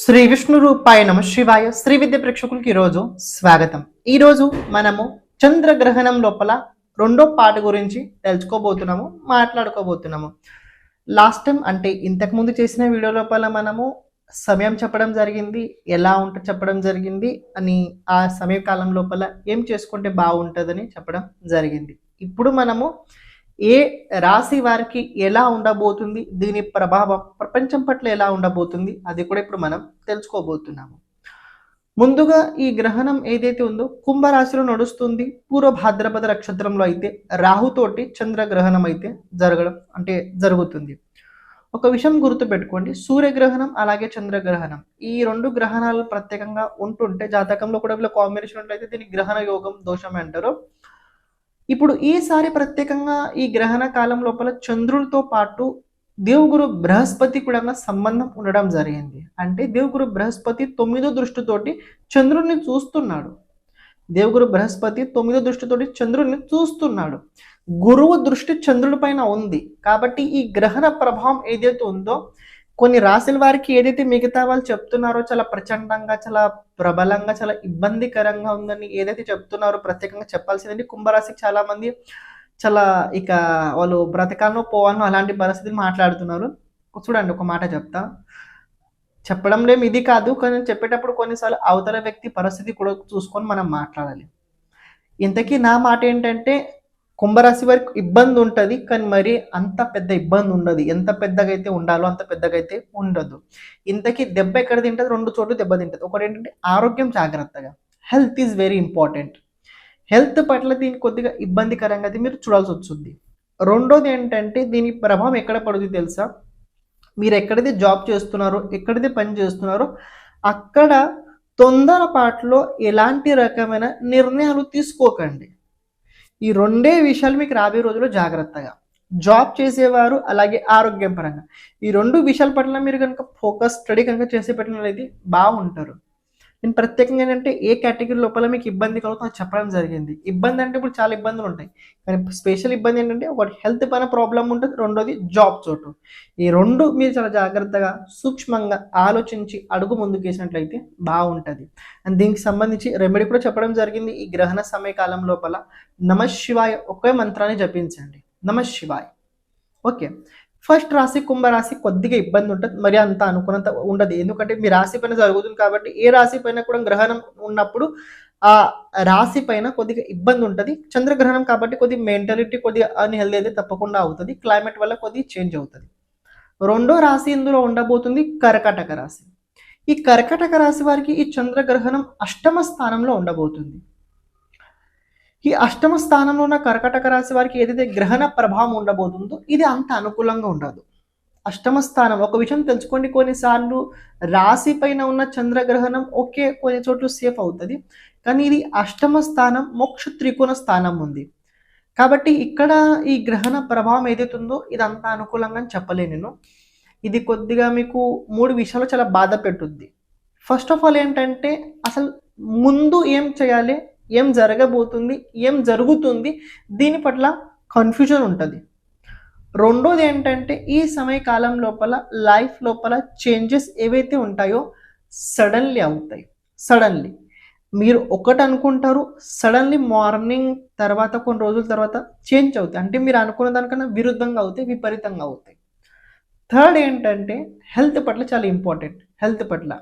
శ్రీ విష్ణు రూపాయ నమ శివాయ. శ్రీ విద్య ప్రేక్షకులకి ఈరోజు స్వాగతం. ఈరోజు మనము చంద్రగ్రహణం లోపల రెండో పాట గురించి తెలుసుకోబోతున్నాము మాట్లాడుకోబోతున్నాము. లాస్ట్ టైం అంటే ఇంతకుముందు చేసిన వీడియో లోపల మనము సమయం చెప్పడం జరిగింది ఎలా ఉంటే చెప్పడం జరిగింది అని ఆ సమయకాలం లోపల ఏం చేసుకుంటే బాగుంటుందని చెప్పడం జరిగింది. ఇప్పుడు మనము ఏ రాశి వారికి ఎలా ఉండబోతుంది? దీని ప్రభావం ప్రపంచం పట్ల ఎలా ఉండబోతుంది? అది కూడా ఇప్పుడు మనం తెలుసుకోబోతున్నాము. ముందుగా ఈ గ్రహణం ఏదైతే ఉందో కుంభరాశిలో నడుస్తుంది. పూర్వ భాద్రపద నక్షత్రంలో అయితే రాహుతోటి చంద్రగ్రహణం అయితే జరగడం అంటే జరుగుతుంది. ఒక విషయం గుర్తుపెట్టుకోండి. సూర్యగ్రహణం అలాగే చంద్రగ్రహణం ఈ రెండు గ్రహణాలు ప్రత్యేకంగా ఉంటుంటే జాతకంలో కూడా వీళ్ళ కాంబినేషన్ ఉంటే దీన్ని గ్రహణ యోగం దోషం అంటారు. ఇప్పుడు ఈసారి ప్రత్యేకంగా ఈ గ్రహణ కాలం లోపల చంద్రుడితో పాటు దేవుగురు బృహస్పతి కూడా సంబంధం ఉండడం జరిగింది. అంటే దేవుగురు బృహస్పతి తొమ్మిదో దృష్టితోటి చంద్రుడిని చూస్తున్నాడు. దేవుగురు బృహస్పతి తొమ్మిదో దృష్టితోటి చంద్రుడిని చూస్తున్నాడు. గురువు దృష్టి చంద్రుడి పైన ఉంది. కాబట్టి ఈ గ్రహణ ప్రభావం ఏదైతే ఉందో కొన్ని రాశుల వారికి ఏదైతే మిగతా వాళ్ళు చెప్తున్నారో చాలా ప్రచండంగా చాలా ప్రబలంగా చాలా ఇబ్బందికరంగా ఉందని ఏదైతే చెప్తున్నారో ప్రత్యేకంగా చెప్పాల్సిందండి. కుంభరాశికి చాలా మంది చాలా ఇక వాళ్ళు బ్రతకాలను పోవాలను అలాంటి పరిస్థితులు మాట్లాడుతున్నారు. చూడండి ఒక మాట చెప్తా. చెప్పడం లేము ఇది కాదు కానీ చెప్పేటప్పుడు కొన్నిసార్లు అవతల వ్యక్తి పరిస్థితి కూడా చూసుకొని మనం మాట్లాడాలి. ఇంతకీ నా మాట ఏంటంటే కుంభరాశి వారికి ఇబ్బంది ఉంటుంది కానీ మరి అంత పెద్ద ఇబ్బంది ఉండదు. ఎంత పెద్దగా అయితే ఉండాలో అంత పెద్దగా అయితే ఉండదు. ఇంతకీ దెబ్బ ఎక్కడ తింటుంది? రెండు చోట్ల దెబ్బ తింటుంది. ఒకటి ఏంటంటే ఆరోగ్యం జాగ్రత్తగా. Health is very important health పట్ల దీని కొద్దిగా ఇబ్బందికరంగా అది మీరు చూడాల్సి వస్తుంది. రెండోది ఏంటంటే దీని ప్రభావం ఎక్కడ పడుతుంది తెలుసా? మీరు ఎక్కడైతే జాబ్ చేస్తున్నారో ఎక్కడైతే పని చేస్తున్నారో అక్కడ తొందరపాటులో ఎలాంటి రకమైన నిర్ణయాలు తీసుకోకండి. ఈ రెండే విషయాలు మీకు రాబోయే రోజుల్లో జాగ్రత్తగా. జాబ్ చేసేవారు అలాగే ఆరోగ్యం పరంగా. ఈ రెండు విషయాల పట్ల మీరు కనుక ఫోకస్ స్టడీ కనుక చేసే పెట్టినట్లయితే బాగుంటారు. నేను ప్రత్యేకంగా ఏంటంటే ఏ కేటగిరీ లోపల మీకు ఇబ్బంది కలుగుతుందో చెప్పడం జరిగింది. ఇబ్బంది అంటే ఇప్పుడు చాలా ఇబ్బందులు ఉంటాయి. కానీ స్పెషల్ ఇబ్బంది ఏంటంటే ఒకటి హెల్త్ పైన ప్రాబ్లం ఉంటుంది. రెండోది జాబ్ చోటు. ఈ రెండు మీరు చాలా జాగ్రత్తగా సూక్ష్మంగా ఆలోచించి అడుగు ముందుకు వేసినట్లయితే బాగుంటుంది. అండ్ దీనికి సంబంధించి రెమెడీ కూడా చెప్పడం జరిగింది. ఈ గ్రహణ సమయకాలం లోపల నమ శివాయ ఒకే మంత్రాన్ని జపించండి. నమ శివాయ ఓకే. ఫస్ట్ రాశి కుంభరాశి కొద్దిగా ఇబ్బంది ఉంటుంది. మరి అంత అనుకున్నంత ఉండదు. ఎందుకంటే మీ రాశి పైన జరుగుతుంది కాబట్టి ఏ రాశి పైన కూడా గ్రహణం ఉన్నప్పుడు ఆ రాశి పైన కొద్దిగా ఇబ్బంది ఉంటుంది. చంద్రగ్రహణం కాబట్టి కొద్దిగా మెంటాలిటీ కొద్దిగా అన్హెల్దీ అయితే తప్పకుండా అవుతుంది. క్లైమేట్ వల్ల కొద్దిగా చేంజ్ అవుతుంది. రెండో రాశి ఇందులో ఉండబోతుంది కర్కాటక రాశి. ఈ కర్కాటక రాశి వారికి ఈ చంద్రగ్రహణం అష్టమ స్థానంలో ఉండబోతుంది. ఈ అష్టమ స్థానంలో ఉన్న కర్కటక రాశి వారికి ఏదైతే గ్రహణ ప్రభావం ఉండబోతుందో ఇది అంత అనుకూలంగా ఉండదు. అష్టమ స్థానం ఒక విషయం తెలుసుకోండి. కొన్నిసార్లు రాశి పైన ఉన్న చంద్రగ్రహణం ఓకే కొన్ని చోట్ల సేఫ్ అవుతుంది. కానీ ఇది అష్టమ స్థానం మోక్ష త్రికోణ స్థానం ఉంది. కాబట్టి ఇక్కడ ఈ గ్రహణ ప్రభావం ఏదైతే ఉందో ఇది అంత అనుకూలంగా అని చెప్పలేను నేను. ఇది కొద్దిగా మీకు మూడు విషయాలు చాలా బాధ పెట్టుద్ది. ఫస్ట్ ఆఫ్ ఆల్ ఏంటంటే అసలు ముందు ఏం చేయాలి? ఏం జరగబోతుంది ఏం జరుగుతుంది దీని పట్ల కన్ఫ్యూజన్ ఉంటుంది. రెండోది ఏంటంటే ఈ సమయకాలం లోపల లైఫ్ లోపల చేంజెస్ ఏవైతే ఉంటాయో సడన్లీ అవుతాయి. సడన్లీ మీరు ఒకటి అనుకుంటారు సడన్లీ మార్నింగ్ తర్వాత కొన్ని రోజుల తర్వాత చేంజ్ అవుతాయి. అంటే మీరు అనుకున్న దానికన్నా విరుద్ధంగా అవుతాయి విపరీతంగా అవుతాయి. థర్డ్ ఏంటంటే హెల్త్ పట్ల చాలా ఇంపార్టెంట్ హెల్త్ పట్ల.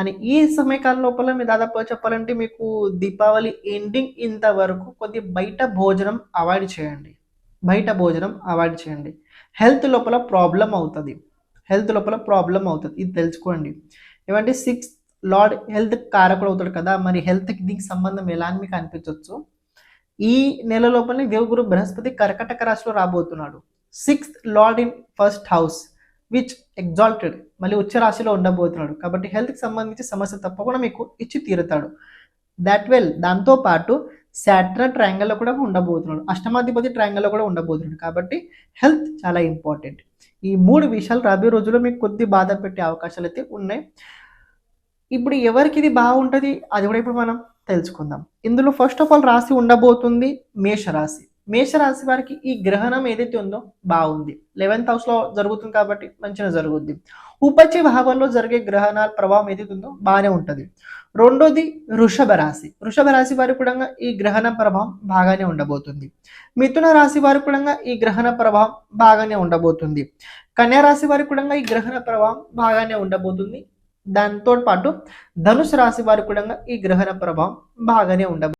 అని ఈ సమయకాల లోపల మీరు దాదాపు చెప్పాలంటే మీకు దీపావళి ఎండింగ్ ఇంతవరకు కొద్ది బయట భోజనం అవాయిడ్ చేయండి. బయట భోజనం అవాయిడ్ చేయండి. హెల్త్ లోపల ప్రాబ్లం అవుతుంది. హెల్త్ లోపల ప్రాబ్లం అవుతుంది. ఇది తెలుసుకోండి. ఏమంటే సిక్స్త్ లార్డ్ హెల్త్ కారకుడు అవుతాడు కదా మరి హెల్త్కి దీనికి సంబంధం ఎలా అని మీకు అనిపించవచ్చు ఈ నెల లోపలనే దేవగురు బృహస్పతి కర్కటక రాశిలో రాబోతున్నాడు. Sixth lord in first house which exalted మళ్ళీ ఉచ్చ రాశిలో ఉండబోతున్నాడు. కాబట్టి హెల్త్కి సంబంధించి సమస్య తప్పకుండా మీకు ఇచ్చి తీరుతాడు. దాట్ వెల్ దాంతో పాటు సాటర్న్ ట్రయాంగిల్లో కూడా ఉండబోతున్నాడు. అష్టమాధిపతి ట్రయాంగిల్లో కూడా ఉండబోతున్నాడు. కాబట్టి హెల్త్ చాలా ఇంపార్టెంట్ ఈ మూడు విషయాలు రాబోయే రోజుల్లో మీకు కొద్ది బాధ పెట్టే అవకాశాలు అయితే ఉన్నాయి. ఇప్పుడు ఎవరికి ఇది బాగుంటుంది? అది కూడా ఇప్పుడు మనం తెలుసుకుందాం. ఇందులో ఫస్ట్ ఆఫ్ ఆల్ రాశి ఉండబోతుంది మేష రాశి మేషరాశి వారికి ఈ గ్రహణం ఏదైతే ఉందో బాగుంది. లెవెన్త్ హౌస్లో జరుగుతుంది కాబట్టి మంచిగా జరుగుద్ది. ఉపచి భావంలో జరిగే గ్రహణాల ప్రభావం ఏదైతే ఉందో బాగానే ఉంటుంది. రెండోది వృషభ రాశి. వృషభ రాశి వారి కూడా ఈ గ్రహణ ప్రభావం బాగానే ఉండబోతుంది. మిథున రాశి వారి కూడా ఈ గ్రహణ ప్రభావం బాగానే ఉండబోతుంది. కన్యా రాశి వారి కూడా ఈ గ్రహణ ప్రభావం బాగానే ఉండబోతుంది. దాంతో పాటు ధనుసు రాశి వారి కూడా ఈ గ్రహణ ప్రభావం బాగానే ఉండబోతుంది.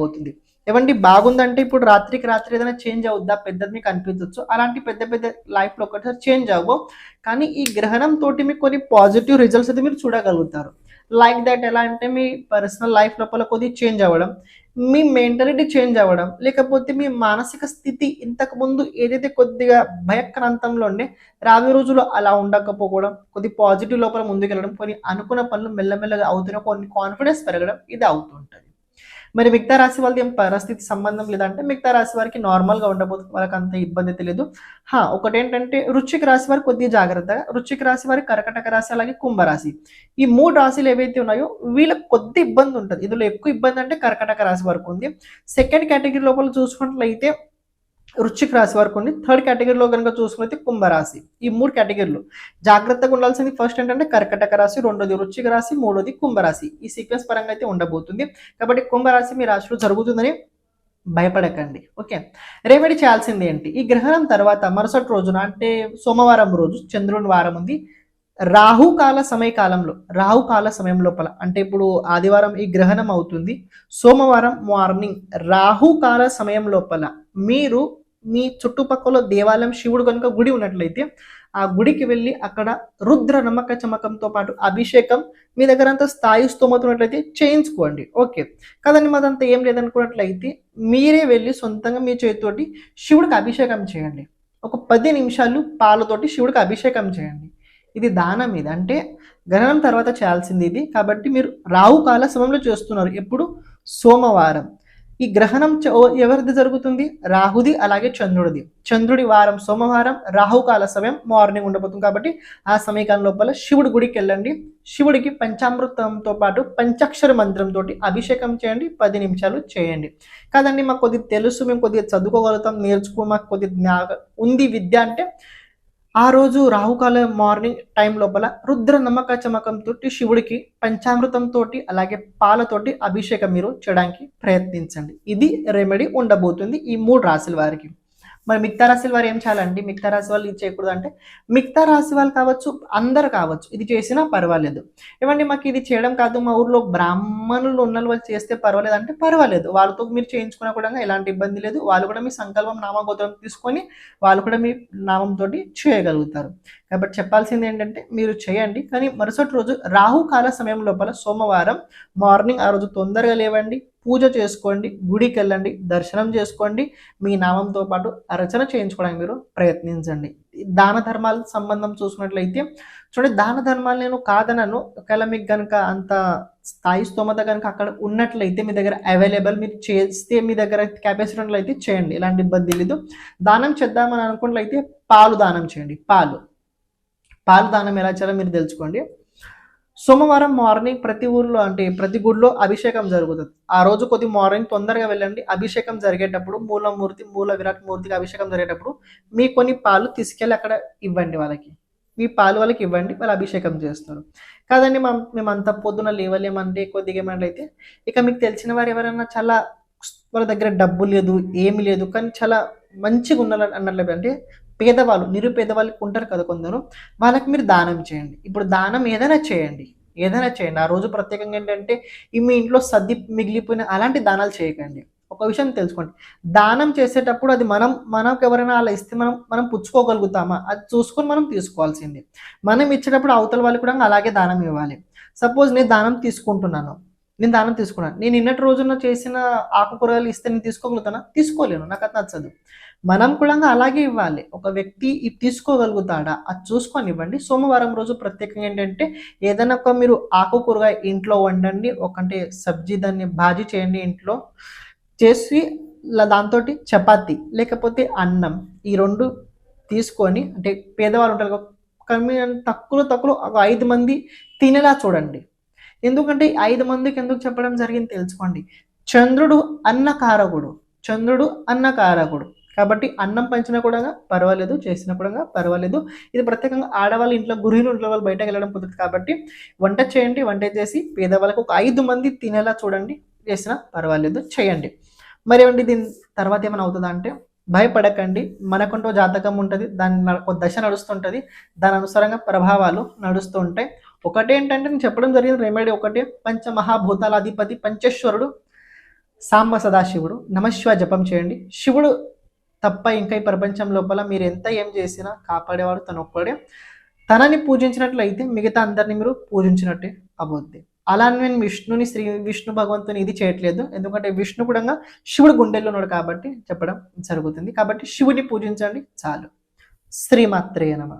పోతుంది. ఏమండి బాగుందంటే ఇప్పుడు రాత్రికి రాత్రి ఏదైనా చేంజ్ అవుద్దా? పెద్దది మీకు అనిపించవచ్చు అలాంటి పెద్ద పెద్ద లైఫ్లో ఒకటిసారి చేంజ్ అవ్వవు కానీ ఈ గ్రహణం తోటి మీకు కొన్ని పాజిటివ్ రిజల్ట్స్ అయితే మీరు చూడగలుగుతారు. లైక్ దట్ ఎలా అంటే మీ పర్సనల్ లైఫ్ లోపల కొద్దిగా చేంజ్ అవ్వడం మీ మెంటాలిటీ చేంజ్ అవ్వడం లేకపోతే మీ మానసిక స్థితి ఇంతకు ముందు ఏదైతే కొద్దిగా భయక్రాంతంలో ఉండే రాబోయే రోజుల్లో అలా ఉండకపోవడం కొద్ది పాజిటివ్ లోపల ముందుకెళ్ళడం కొన్ని అనుకున్న పనులు మెల్లమెల్లగా అవుతున్న కొన్ని కాన్ఫిడెన్స్ పెరగడం ఇది అవుతుంటుంది. మరి మిగతా రాశి వాళ్ళది ఏం పరిస్థితి సంబంధం లేదంటే మిగతా రాశి వారికి నార్మల్గా ఉండబోతుంది వాళ్ళకి అంత ఇబ్బంది తెలియదు హా ఒకటి ఏంటంటే రుచిక రాశి వారికి కొద్దిగా జాగ్రత్తగా రుచిక రాశి వారికి కర్కటక రాశి అలాగే కుంభరాశి. ఈ మూడు రాశులు ఏవైతే ఉన్నాయో వీళ్ళకి కొద్ది ఇబ్బంది ఉంటుంది. ఇందులో ఎక్కువ ఇబ్బంది అంటే కర్కటక రాశి వరకు ఉంది. సెకండ్ కేటగిరీ లోపల చూసుకున్నట్లయితే వృశ్చిక రాశి వరకు ఉంది థర్డ్ కేటగిరీలో కనుక చూసుకున్నైతే కుంభరాశి. ఈ మూడు కేటగిరీలు జాగ్రత్తగా ఉండాల్సింది ఫస్ట్ ఏంటంటే కర్కటక రాశి రెండోది వృశ్చిక రాశి మూడోది కుంభరాశి. ఈ సీక్వెన్స్ పరంగా అయితే ఉండబోతుంది. కాబట్టి కుంభరాశి మీ రాశిలో జరుగుతుందని భయపడకండి. ఓకే? రేపటి చేయాల్సింది ఏంటి? ఈ గ్రహణం తర్వాత మరుసటి రోజున అంటే సోమవారం రోజు చంద్రుని వారం ఉంది. రాహుకాల సమయకాలంలో రాహుకాల సమయం లోపల అంటే ఇప్పుడు ఆదివారం ఈ గ్రహణం అవుతుంది. సోమవారం మార్నింగ్ రాహుకాల సమయం లోపల మీరు మీ చుట్టుపక్కల దేవాలయం శివుడు కనుక గుడి ఉన్నట్లయితే ఆ గుడికి వెళ్ళి అక్కడ రుద్ర నమ్మక చమకంతో పాటు అభిషేకం మీ దగ్గర అంత స్థాయి స్తోమత ఉన్నట్లయితే చేయించుకోండి. ఓకే. కదండి మాదంతా ఏం లేదనుకున్నట్లయితే మీరే వెళ్ళి సొంతంగా మీ చేతితోటి శివుడికి అభిషేకం చేయండి. ఒక పది నిమిషాలు పాలతోటి శివుడికి అభిషేకం చేయండి. ఇది దానం ఇది. అంటే గణనం తర్వాత చేయాల్సింది ఇది. కాబట్టి మీరు రాహుకాల సమయంలో చేస్తున్నారు. ఎప్పుడు సోమవారం. ఈ గ్రహణం ఎవరిది జరుగుతుంది? రాహుది అలాగే చంద్రుడిది. చంద్రుడి వారం సోమవారం రాహుకాల సమయం మార్నింగ్ ఉండబోతుంది కాబట్టి ఆ సమయకాలం లోపల శివుడి గుడికి వెళ్ళండి. శివుడికి పంచామృతంతో పాటు పంచాక్షర మంత్రంతో అభిషేకం చేయండి పది నిమిషాలు చేయండి. కాదండి మాకు కొద్దిగా తెలుసు మేము కొద్దిగా చదువుకోగలుగుతాం నేర్చుకో మాకు కొద్దిగా జ్ఞా ఉంది విద్య అంటే ఆ రోజు రాహుకాల మార్నింగ్ టైం లోపల రుద్ర నమ్మక చమకంతో శివుడికి పంచామృతంతో అలాగే పాలతోటి అభిషేకం మీరు చేయడానికి ప్రయత్నించండి. ఇది రెమెడీ ఉండబోతుంది ఈ మూడు రాశుల వారికి. మరి మిగతా రాశుల వారు ఏం చేయాలండి? మిగతా రాశి వాళ్ళు ఇది చేయకూడదు అంటే మిగతా రాశి వాళ్ళు కావచ్చు అందరు కావచ్చు ఇది చేసినా పర్వాలేదు. ఏమండి మాకు ఇది చేయడం కాదు మా ఊర్లో బ్రాహ్మణులు ఉన్న వాళ్ళు చేస్తే పర్వాలేదు అంటే పర్వాలేదు. వాళ్ళతో మీరు చేయించుకున్నా కూడా ఎలాంటి ఇబ్బంది లేదు. వాళ్ళు కూడా మీ సంకల్పం నామగోత్రం తీసుకొని వాళ్ళు కూడా మీ నామంతో చేయగలుగుతారు. కాబట్టి చెప్పాల్సింది ఏంటంటే మీరు చేయండి. కానీ మరుసటి రోజు రాహుకాల సమయం లోపల సోమవారం మార్నింగ్ ఆ రోజు తొందరగా లేవండి. పూజ చేసుకోండి గుడికి వెళ్ళండి దర్శనం చేసుకోండి మీ నామంతో పాటు అర్చన చేయించుకోవడానికి మీరు ప్రయత్నించండి. దాన ధర్మాల సంబంధం చూసుకున్నట్లయితే చూడండి దాన ధర్మాలు నేను కాదనను. ఒకవేళ మీకు కనుక అంత స్థాయి స్తోమత కనుక అక్కడ ఉన్నట్లయితే మీ దగ్గర అవైలబుల్ మీరు చేస్తే మీ దగ్గర కెపాసిటీ ఉన్నట్లయితే చేయండి. ఎలాంటి ఇబ్బంది లేదు. దానం చేద్దామని అనుకున్నట్లయితే పాలు దానం చేయండి. పాలు. పాలు దానం ఎలా చేయాలో మీరు తెలుసుకోండి. సోమవారం మార్నింగ్ ప్రతి ఊర్లో అంటే ప్రతి గుడిలో అభిషేకం జరుగుతుంది. ఆ రోజు కొద్ది మార్నింగ్ తొందరగా వెళ్ళండి. అభిషేకం జరిగేటప్పుడు మూలమూర్తి మూల విరాట్ మూర్తికి అభిషేకం జరిగేటప్పుడు మీ కొన్ని పాలు తీసుకెళ్ళి అక్కడ ఇవ్వండి వాళ్ళకి. మీ పాలు వాళ్ళకి ఇవ్వండి. వాళ్ళు అభిషేకం చేస్తారు. కాదండి మా మేము అంత పొద్దున లేవలేమంటే కొద్దిగా ఏమంటే అయితే. ఇక మీకు తెలిసిన వారు ఎవరైనా చాలా వాళ్ళ దగ్గర డబ్బు లేదు ఏమి లేదు కానీ చాలా మంచిగా ఉన్నారు అన్నట్లు అంటే పేదవాళ్ళు నిరుపేదవాళ్ళకి ఉంటారు కదా కొందరు వాళ్ళకి మీరు దానం చేయండి. ఇప్పుడు దానం ఏదైనా చేయండి ఏదైనా చేయండి. ఆ రోజు ప్రత్యేకంగా ఏంటంటే మీ ఇంట్లో సర్ది మిగిలిపోయిన అలాంటి దానాలు చేయకండి. ఒక విషయం తెలుసుకోండి. దానం చేసేటప్పుడు అది మనం మనకు ఎవరైనా అలా ఇస్తే మనం మనం పుచ్చుకోగలుగుతామా? అది చూసుకొని మనం తీసుకోవాల్సింది. మనం ఇచ్చేటప్పుడు అవతల వాళ్ళు కూడా అలాగే దానం ఇవ్వాలి. సపోజ్ నేను దానం తీసుకుంటున్నాను. నేను దానం తీసుకున్నాను. నేను నిన్నటి రోజున చేసిన ఆకుకూరలు ఇస్తే నేను తీసుకోగలుగుతానా? తీసుకోలేను. నాకు అది నచ్చదు. మనం కూడా అలాగే ఇవ్వాలి. ఒక వ్యక్తి ఇది తీసుకోగలుగుతాడా? అది చూసుకొని ఇవ్వండి సోమవారం రోజు ప్రత్యేకంగా ఏంటంటే ఏదైనా ఒక మీరు ఆకుకూరగా ఇంట్లో వండండి ఒకంటే సబ్జీ దాన్ని భాజీ చేయండి ఇంట్లో. చేసి దాంతో చపాతి లేకపోతే అన్నం ఈ రెండు తీసుకొని అంటే పేదవాళ్ళు ఉంటారు కమ్మి తక్కువ తక్కువ ఒక ఐదు మంది తినేలా చూడండి. ఎందుకంటే ఈ ఐదు మందికి ఎందుకు చెప్పడం జరిగింది తెలుసుకోండి. చంద్రుడు అన్నకారకుడు. చంద్రుడు అన్నకారకుడు. కాబట్టి అన్నం పంచినా కూడా పర్వాలేదు చేసినా కూడా పర్వాలేదు. ఇది ప్రత్యేకంగా ఆడవాళ్ళ ఇంట్లో గృహిణుల ఇంట్లో వాళ్ళు బయటకు వెళ్ళడం కుదరదు కాబట్టి వంట చేయండి వంట చేసి పేదవాళ్ళకు ఒక ఐదు మంది తినేలా చూడండి చేసినా పర్వాలేదు చేయండి. మరి ఏమండి దీని తర్వాత ఏమైనా అవుతుందా అంటే భయపడకండి. మనకుంటూ జాతకం ఉంటుంది దాని ఒక దశ నడుస్తుంటుంది. దాని అనుసారంగా ప్రభావాలు నడుస్తూ ఉంటాయి ఒకటేంటంటే నేను చెప్పడం జరిగింది రెమెడీ ఒకటే పంచమహాభూతాల అధిపతి పంచేశ్వరుడు సాంబ సదాశివుడు. నమశివ జపం చేయండి. శివుడు తప్ప ఇంకా ఈ ప్రపంచం లోపల మీరు ఎంత ఏం చేసినా కాపాడేవాడు తను ఒక్కడే. తనని పూజించినట్లయితే మిగతా అందరిని మీరు పూజించినట్టే అబోద్ది అలా అని నేను విష్ణుని శ్రీ విష్ణు భగవంతుని ఇది చేయట్లేదు. ఎందుకంటే విష్ణు కూడా శివుడు గుండెల్లో ఉన్నాడు కాబట్టి చెప్పడం జరుగుతుంది. కాబట్టి శివుని పూజించండి చాలు. శ్రీమాత్రేయ నమ.